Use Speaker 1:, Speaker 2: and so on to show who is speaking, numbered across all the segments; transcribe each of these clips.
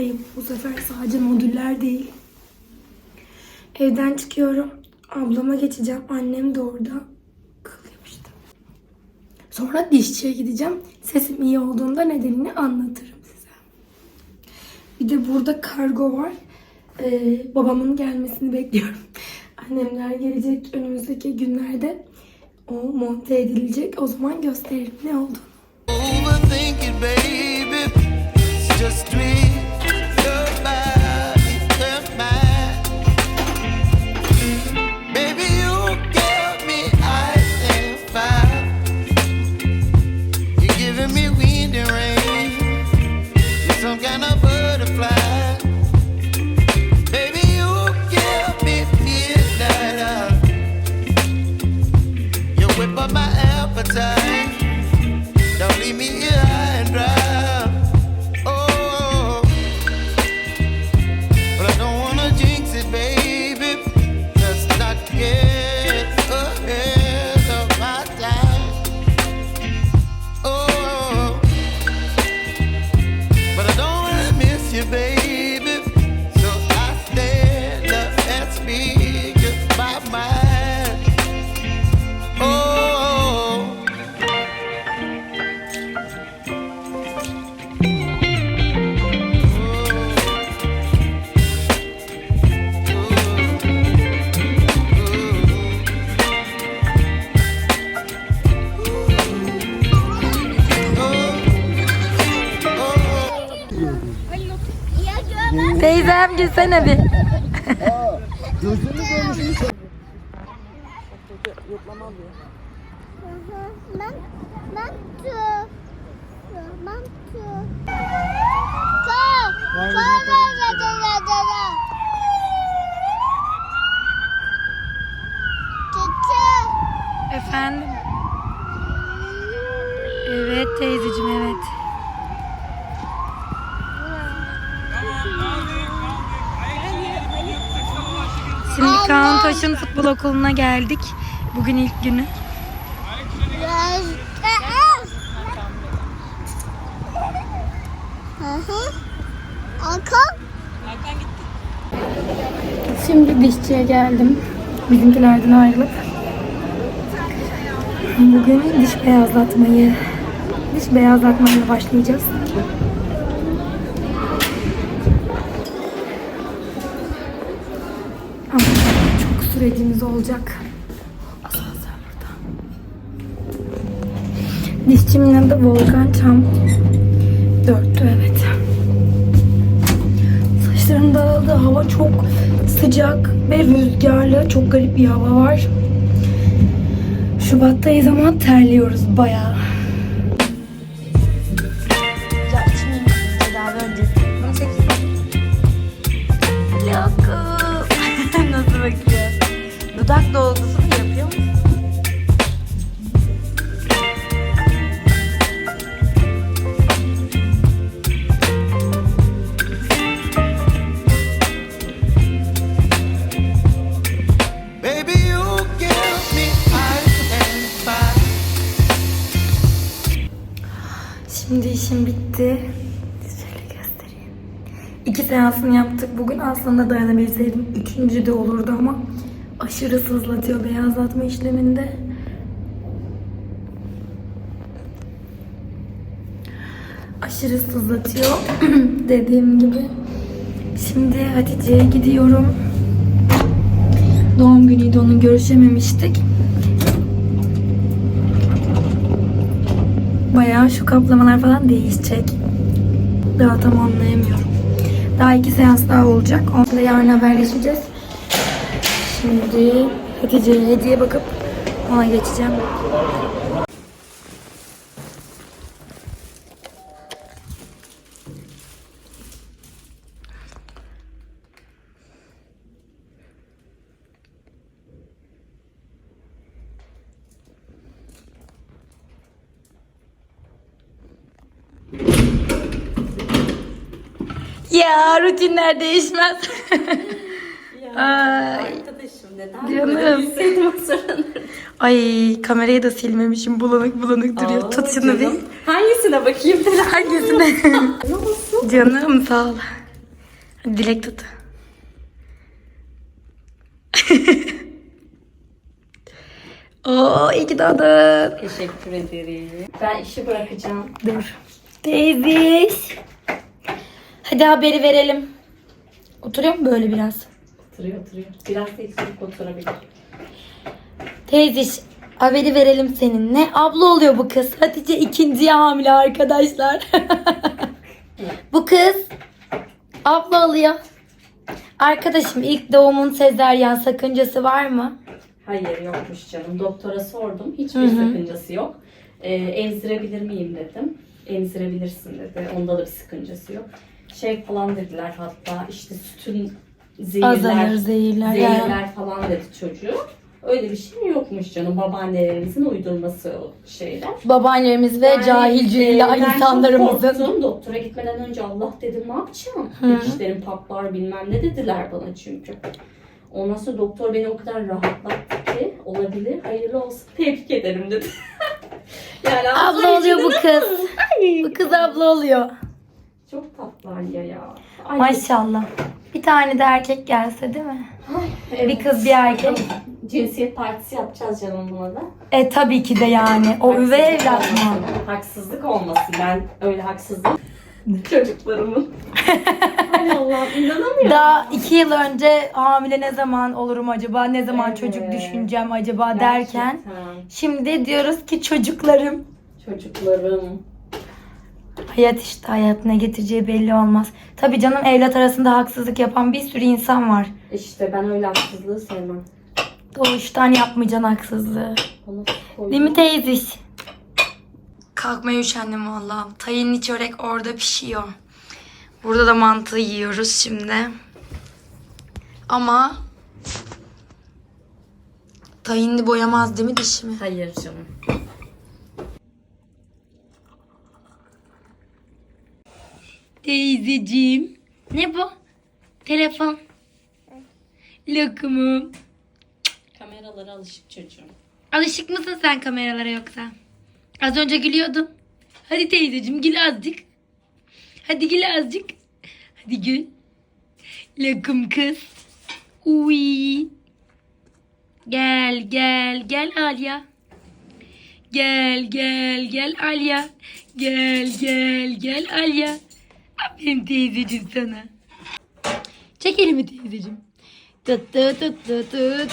Speaker 1: hastayım. Bu sefer sadece modüller değil. Evden çıkıyorum. Ablama geçeceğim. Annem de orada. Kıl yapıştı. Sonra dişçiye gideceğim. Sesim iyi olduğunda nedenini anlatırım size. Bir de burada kargo var. Ee, babamın gelmesini bekliyorum. Annemler gelecek önümüzdeki günlerde. O monte edilecek. O zaman gösteririm ne.
Speaker 2: It's just twist
Speaker 1: Gitsene bir.
Speaker 3: Ben ben tu. Ben tu. Kal. Kal da da da da da da. Tütü.
Speaker 1: Efendim? Evet teyzeciğim evet. Şimdi Taş'ın futbol okuluna geldik. Bugün ilk günü.
Speaker 3: Arka.
Speaker 1: Şimdi dişçiye geldim. Bizimkilerden ayrılıp. Bugün diş beyazlatmayı, diş beyazlatmayla başlayacağız. Sürecimiz olacak. Asansör burada. Dişçimin adı Volkan Çam. Dörttü evet. Saçlarım dağıldı. Hava çok sıcak ve rüzgarlı. Çok garip bir hava var. Şubat'tayız ama terliyoruz bayağı. Bugün aslında dayanabilseydim üçüncü de olurdu ama aşırı sızlatıyor beyazlatma işleminde. Aşırı sızlatıyor. Dediğim gibi. Şimdi Hatice'ye gidiyorum. Doğum günüydü onun görüşememiştik. Bayağı şu kaplamalar falan değişecek. Daha tam anlayamıyorum. Daha iki seans daha olacak. Onunla yarın haberleşeceğiz. Şimdi Hatice'ye hediye bakıp Ona geçeceğim. Ya rutinler değişmez. Ay.
Speaker 4: Arkadaşım neden
Speaker 1: Canım.
Speaker 4: böyle?
Speaker 1: Ay kamerayı da silmemişim. Bulanık bulanık duruyor.
Speaker 4: Aa,
Speaker 1: Tut şunu bir.
Speaker 4: canım. Hangisine bakayım?
Speaker 1: Hangisine?
Speaker 4: ne olsun?
Speaker 1: Canım sağ ol. Hadi dilek tut. Oo iyi ki doğdun.
Speaker 4: Teşekkür ederim. Ben işi bırakacağım.
Speaker 1: Dur. Teyziş. Hadi haberi verelim. Oturuyor mu böyle biraz?
Speaker 4: Oturuyor oturuyor. Biraz da eksilip oturabilir.
Speaker 1: Teyziş haberi verelim seninle. Abla oluyor bu kız. Hatice ikinciye hamile arkadaşlar. bu kız abla oluyor. Arkadaşım ilk doğumun sezeryan sakıncası var mı?
Speaker 4: Hayır yokmuş canım. Doktora sordum. Hiçbir sakıncası yok. Ee, emzirebilir miyim dedim. Emzirebilirsin dedi. Onda da bir sakıncası yok. Şey falan dediler hatta işte sütün zehirler,
Speaker 1: Azalır zehirler.
Speaker 4: zehirler falan dedi çocuğu. Öyle bir şey yokmuş canım. Babaannelerimizin uydurması şeyler.
Speaker 1: Babaannelerimiz ve
Speaker 4: Yani,
Speaker 1: cahil
Speaker 4: e, ben çok
Speaker 1: insanlarımızın.
Speaker 4: korktum. Doktora gitmeden önce Allah dedim ne yapacağım? Dişlerim patlar bilmem ne dediler bana çünkü. Ondan sonra doktor beni o kadar rahatlattı ki olabilir hayırlı olsun tebrik ederim dedi. yani
Speaker 1: Abla oluyor bu kız. Bu kız abla oluyor.
Speaker 4: Çok tatlı ya ya. Ay,
Speaker 1: Maşallah. Bir tane de erkek gelse değil mi?
Speaker 4: evet.
Speaker 1: Bir kız bir erkek.
Speaker 4: Cinsiyet partisi yapacağız canım buna da.
Speaker 1: E tabii ki de yani. O üvey
Speaker 4: Haksızlık
Speaker 1: evlat mı?
Speaker 4: olmasın. Haksızlık olmasın. Ben öyle haksızlık çocuklarımın. Allah inanamıyorum.
Speaker 1: Daha iki yıl önce hamile ne zaman olurum acaba? Ne zaman
Speaker 4: Evet.
Speaker 1: çocuk düşüneceğim acaba derken.
Speaker 4: Gerçekten.
Speaker 1: Şimdi diyoruz ki çocuklarım.
Speaker 4: Çocuklarım.
Speaker 1: Hayat işte hayat ne getireceği belli olmaz. Tabii canım evlat arasında haksızlık yapan bir sürü insan var.
Speaker 4: İşte ben öyle haksızlığı sevmem.
Speaker 1: Doğuştan yapmayacaksın haksızlığı. Değil mi teyziş? Kalkmaya üşendim Allah'ım. Tayinli çörek orada pişiyor. Burada da mantı yiyoruz şimdi. Ama tayinli boyamaz değil mi dişimi?
Speaker 4: Hayır canım.
Speaker 1: Teyzeciğim. Ne bu? Telefon. Lokumum.
Speaker 4: Kameralara alışık çocuğum.
Speaker 1: Alışık mısın sen kameralara yoksa? Az önce gülüyordun. Hadi teyzeciğim gül azıcık. Hadi gül azıcık. Hadi gül. Lokum kız. Uy. Gel gel gel Alya. Gel gel gel Alya. Gel gel gel Alya. Aferin teyzeciğim sana. Çek elimi teyzeciğim. Tı tı tı tı tı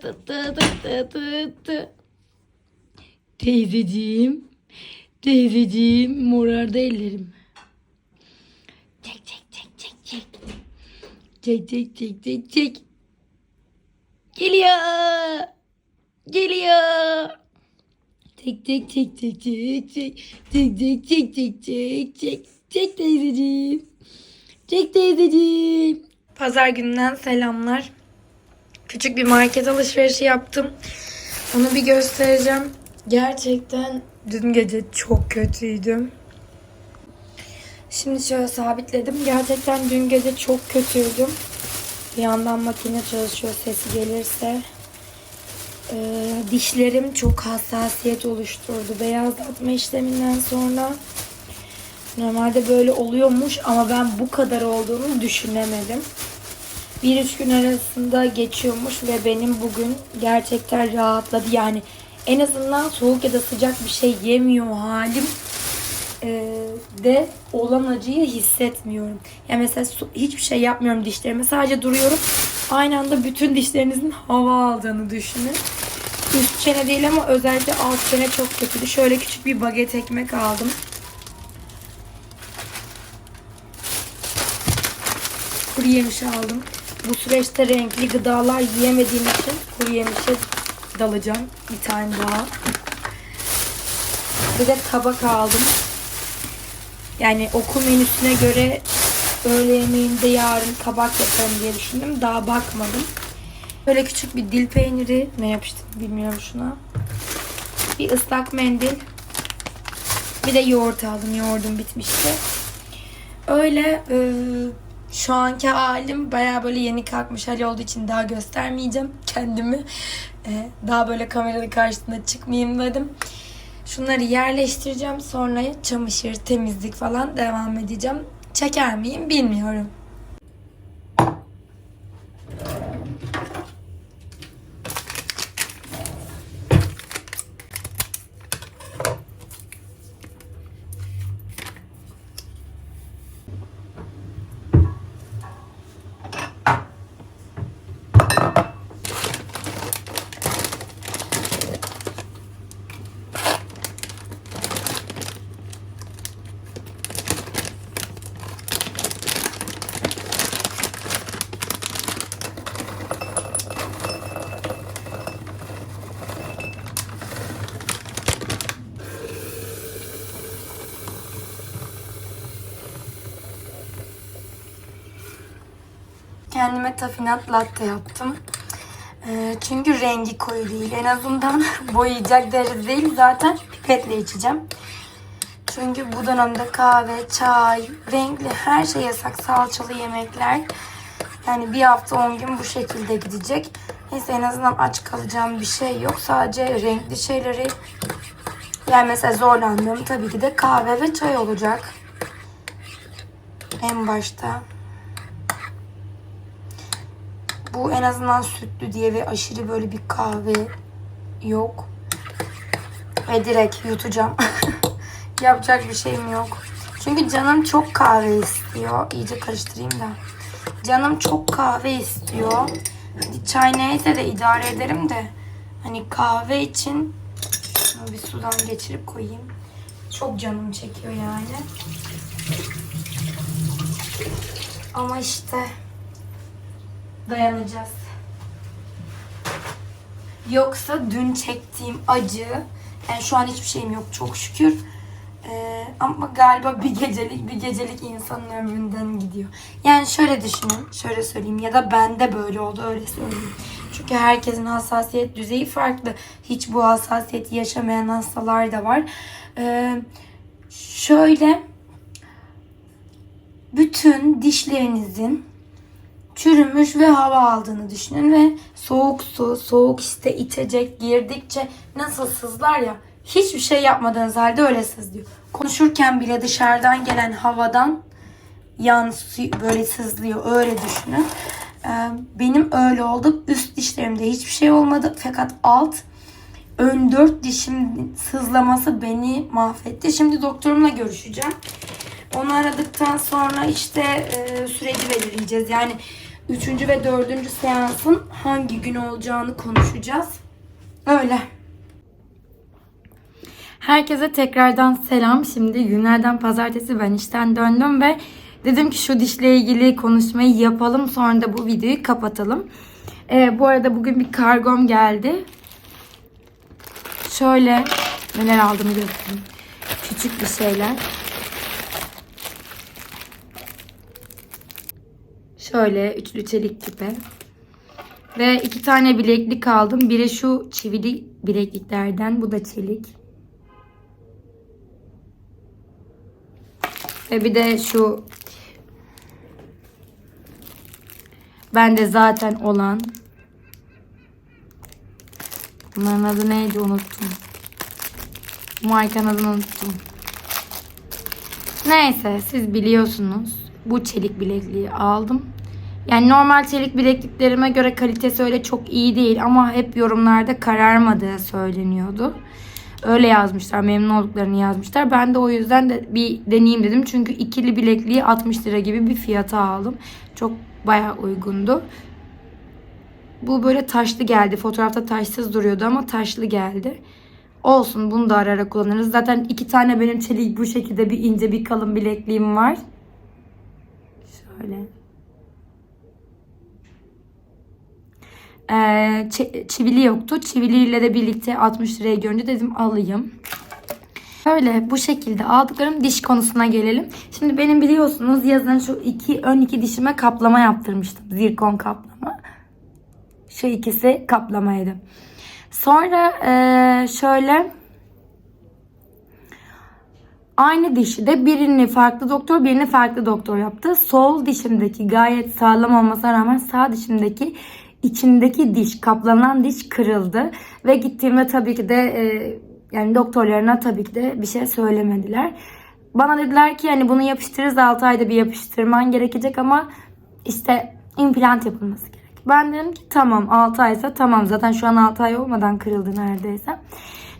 Speaker 1: tı tı tı. Teyzeciğim. Teyzeciğim morardı ellerim. Çek çek çek çek çek. Çek çek çek çek çek. Geliyor. Geliyor. Çek çek çek çek çek çek. Çek çek çek çek çek çek. Çek teyzeciğim. Çek teyzeciğim. Pazar gününden selamlar. Küçük bir market alışverişi yaptım. Onu bir göstereceğim. Gerçekten dün gece çok kötüydüm. Şimdi şöyle sabitledim. Gerçekten dün gece çok kötüydüm. Bir yandan makine çalışıyor sesi gelirse. Ee, dişlerim çok hassasiyet oluşturdu. Beyazlatma işleminden sonra normalde böyle oluyormuş ama ben bu kadar olduğunu düşünemedim. Bir üç gün arasında geçiyormuş ve benim bugün gerçekten rahatladı. Yani en azından soğuk ya da sıcak bir şey yemiyor halim ee, de olan acıyı hissetmiyorum. Yani mesela su- hiçbir şey yapmıyorum dişlerime. Sadece duruyorum. Aynı anda bütün dişlerinizin hava aldığını düşünün. Üst çene değil ama özellikle alt çene çok kötüydü. Şöyle küçük bir baget ekmek aldım. Kuru yemiş aldım. Bu süreçte renkli gıdalar yiyemediğim için kuru yemişe tabii ki de alacağım. Bir tane daha. Bir de tabak aldım. Yani okul menüsüne göre öğle yemeğinde yarın kabak yaparım diye düşündüm. Daha bakmadım. Böyle küçük bir dil peyniri. Ne yapıştım bilmiyorum şuna. Bir ıslak mendil. Bir de yoğurt aldım. Yoğurdum bitmişti. Öyle e, şu anki halim baya böyle yeni kalkmış hali olduğu için daha göstermeyeceğim kendimi. E, daha böyle kameranın karşısında çıkmayayım dedim. Şunları yerleştireceğim. Sonra çamaşır, temizlik falan devam edeceğim. Çeker miyim bilmiyorum. Tafinat latte yaptım. Ee, çünkü rengi koyu değil. En azından boyayacak derece değil. Zaten pipetle içeceğim. Çünkü bu dönemde kahve, çay, renkli her şey yasak. Salçalı yemekler. Yani bir hafta 10 gün bu şekilde gidecek. Neyse en azından aç kalacağım bir şey yok. Sadece renkli şeyleri yani mesela zorlandığım tabii ki de kahve ve çay olacak. En başta. Bu en azından sütlü diye ve aşırı böyle bir kahve yok. Ve direkt yutacağım. Yapacak bir şeyim yok. Çünkü canım çok kahve istiyor. İyice karıştırayım da. Canım çok kahve istiyor. Hadi çay neyse de idare ederim de. Hani kahve için bir sudan geçirip koyayım. Çok canım çekiyor yani. Ama işte dayanacağız. Yoksa dün çektiğim acı, yani şu an hiçbir şeyim yok çok şükür. Ee, ama galiba bir gecelik bir gecelik insanın ömründen gidiyor. Yani şöyle düşünün, şöyle söyleyeyim ya da bende böyle oldu öyle söyleyeyim. Çünkü herkesin hassasiyet düzeyi farklı. Hiç bu hassasiyeti yaşamayan hastalar da var. Ee, şöyle bütün dişlerinizin çürümüş ve hava aldığını düşünün ve soğuk su, soğuk işte içecek girdikçe nasıl sızlar ya hiçbir şey yapmadığınız halde öyle sızlıyor. Konuşurken bile dışarıdan gelen havadan yansıyor, böyle sızlıyor öyle düşünün. Ee, benim öyle oldu. Üst dişlerimde hiçbir şey olmadı fakat alt ön dört dişim sızlaması beni mahvetti. Şimdi doktorumla görüşeceğim. Onu aradıktan sonra işte e, süreci belirleyeceğiz. Yani üçüncü ve dördüncü seansın hangi gün olacağını konuşacağız. Öyle. Herkese tekrardan selam. Şimdi günlerden pazartesi ben işten döndüm ve dedim ki şu dişle ilgili konuşmayı yapalım. Sonra da bu videoyu kapatalım. E, bu arada bugün bir kargom geldi. Şöyle neler aldığımı göstereyim. Küçük bir şeyler. Şöyle üçlü çelik küpe. Ve iki tane bileklik aldım. Biri şu çivili bilekliklerden. Bu da çelik. Ve bir de şu bende zaten olan Bunların adı neydi unuttum. Markanın adını unuttum. Neyse siz biliyorsunuz. Bu çelik bilekliği aldım. Yani normal çelik bilekliklerime göre kalitesi öyle çok iyi değil ama hep yorumlarda kararmadığı söyleniyordu. Öyle yazmışlar. Memnun olduklarını yazmışlar. Ben de o yüzden de bir deneyeyim dedim. Çünkü ikili bilekliği 60 lira gibi bir fiyata aldım. Çok bayağı uygundu. Bu böyle taşlı geldi. Fotoğrafta taşsız duruyordu ama taşlı geldi. Olsun bunu da ara ara kullanırız. Zaten iki tane benim çelik bu şekilde bir ince bir kalın bilekliğim var. Çi- çivili yoktu. Çiviliyle de birlikte 60 liraya görünce dedim alayım. Şöyle bu şekilde aldıklarım diş konusuna gelelim. Şimdi benim biliyorsunuz yazın şu iki ön iki dişime kaplama yaptırmıştım. Zirkon kaplama. Şu ikisi kaplamaydı. Sonra eee, şöyle aynı dişi de birini farklı doktor birini farklı doktor yaptı. Sol dişimdeki gayet sağlam olmasına rağmen sağ dişimdeki içindeki diş kaplanan diş kırıldı. Ve gittiğimde tabii ki de eee, yani doktorlarına tabii ki de bir şey söylemediler. Bana dediler ki yani bunu yapıştırırız 6 ayda bir yapıştırman gerekecek ama işte implant yapılması gerek. Ben dedim ki tamam 6 aysa tamam zaten şu an 6 ay olmadan kırıldı neredeyse.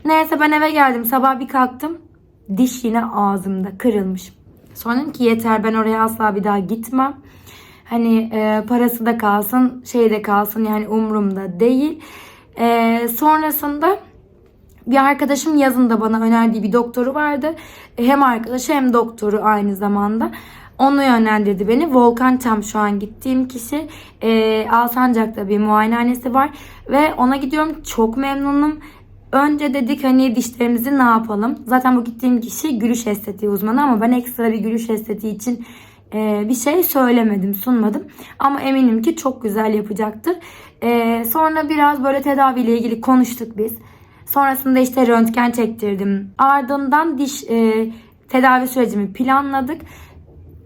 Speaker 1: Neyse ben eve geldim sabah bir kalktım diş yine ağzımda kırılmış. Sonra dedim ki yeter ben oraya asla bir daha gitmem. Hani e, parası da kalsın şey de kalsın yani umurumda değil. E, sonrasında bir arkadaşım yazında bana önerdiği bir doktoru vardı. Hem arkadaşı hem doktoru aynı zamanda. Onu yönlendirdi beni. Volkan Tam şu an gittiğim kişi. E, Alsancak'ta bir muayenehanesi var. Ve ona gidiyorum. Çok memnunum. Önce dedik hani dişlerimizi ne yapalım? Zaten bu gittiğim kişi gülüş estetiği uzmanı ama ben ekstra bir gülüş estetiği için e, bir şey söylemedim, sunmadım. Ama eminim ki çok güzel yapacaktır. E, sonra biraz böyle tedaviyle ilgili konuştuk biz. Sonrasında işte röntgen çektirdim. Ardından diş e, tedavi sürecimi planladık.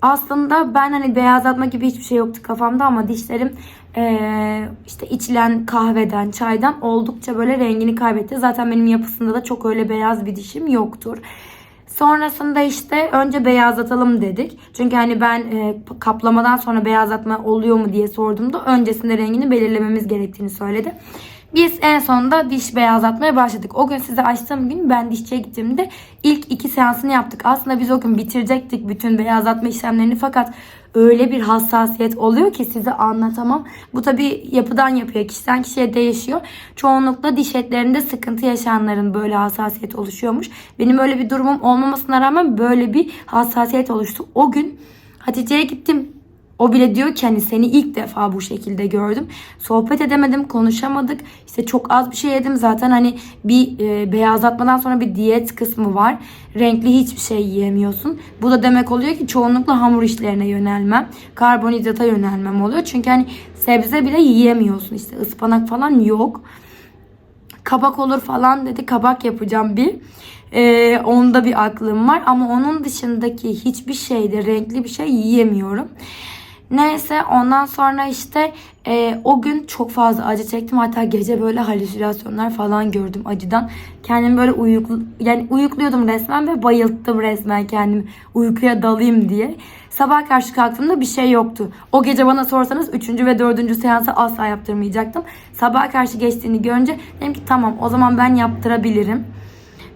Speaker 1: Aslında ben hani beyazlatma gibi hiçbir şey yoktu kafamda ama dişlerim e, işte içilen kahveden, çaydan oldukça böyle rengini kaybetti. Zaten benim yapısında da çok öyle beyaz bir dişim yoktur. Sonrasında işte önce beyazlatalım dedik. Çünkü hani ben e, kaplamadan sonra beyazlatma oluyor mu diye sorduğumda öncesinde rengini belirlememiz gerektiğini söyledi. Biz en sonunda diş beyazlatmaya başladık. O gün size açtığım gün ben dişçiye gittiğimde ilk iki seansını yaptık. Aslında biz o gün bitirecektik bütün beyazlatma işlemlerini fakat öyle bir hassasiyet oluyor ki size anlatamam. Bu tabi yapıdan yapıya, kişiden kişiye değişiyor. Çoğunlukla diş etlerinde sıkıntı yaşayanların böyle hassasiyet oluşuyormuş. Benim öyle bir durumum olmamasına rağmen böyle bir hassasiyet oluştu. O gün Hatice'ye gittim. O bile diyor ki hani seni ilk defa bu şekilde gördüm. Sohbet edemedim, konuşamadık. İşte çok az bir şey yedim. Zaten hani bir e, beyazlatmadan sonra bir diyet kısmı var. Renkli hiçbir şey yiyemiyorsun. Bu da demek oluyor ki çoğunlukla hamur işlerine yönelmem. Karbonhidrata yönelmem oluyor. Çünkü hani sebze bile yiyemiyorsun. İşte ıspanak falan yok kabak olur falan dedi. Kabak yapacağım bir. Ee, onda bir aklım var ama onun dışındaki hiçbir şeyde renkli bir şey yiyemiyorum. Neyse ondan sonra işte e, o gün çok fazla acı çektim. Hatta gece böyle halüsinasyonlar falan gördüm acıdan. Kendimi böyle uyuklu yani uyukluyordum resmen ve bayılttım resmen kendimi uykuya dalayım diye. Sabah karşı kalktığımda bir şey yoktu. O gece bana sorsanız 3. ve 4. seansı asla yaptırmayacaktım. Sabah karşı geçtiğini görünce dedim ki tamam o zaman ben yaptırabilirim.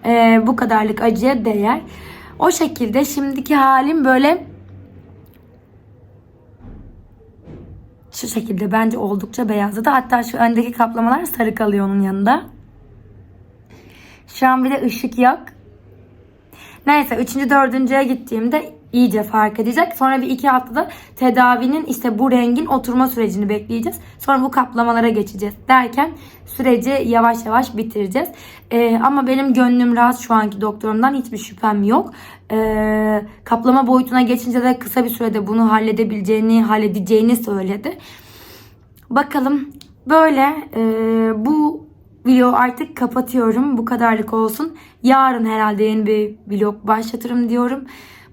Speaker 1: E, bu kadarlık acıya değer. O şekilde şimdiki halim böyle Şu şekilde bence oldukça beyazladı. Hatta şu öndeki kaplamalar sarı kalıyor onun yanında. Şu an bir de ışık yok. Neyse 3. 4.'ye gittiğimde iyice fark edecek. Sonra bir iki haftada tedavinin işte bu rengin oturma sürecini bekleyeceğiz. Sonra bu kaplamalara geçeceğiz derken süreci yavaş yavaş bitireceğiz. Ee, ama benim gönlüm rahat şu anki doktorumdan hiçbir şüphem yok. Ee, kaplama boyutuna geçince de kısa bir sürede bunu halledebileceğini, halledeceğini söyledi. Bakalım böyle e, bu video artık kapatıyorum. Bu kadarlık olsun. Yarın herhalde yeni bir vlog başlatırım diyorum.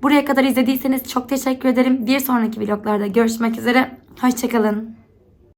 Speaker 1: Buraya kadar izlediyseniz çok teşekkür ederim. Bir sonraki vloglarda görüşmek üzere. Hoşçakalın.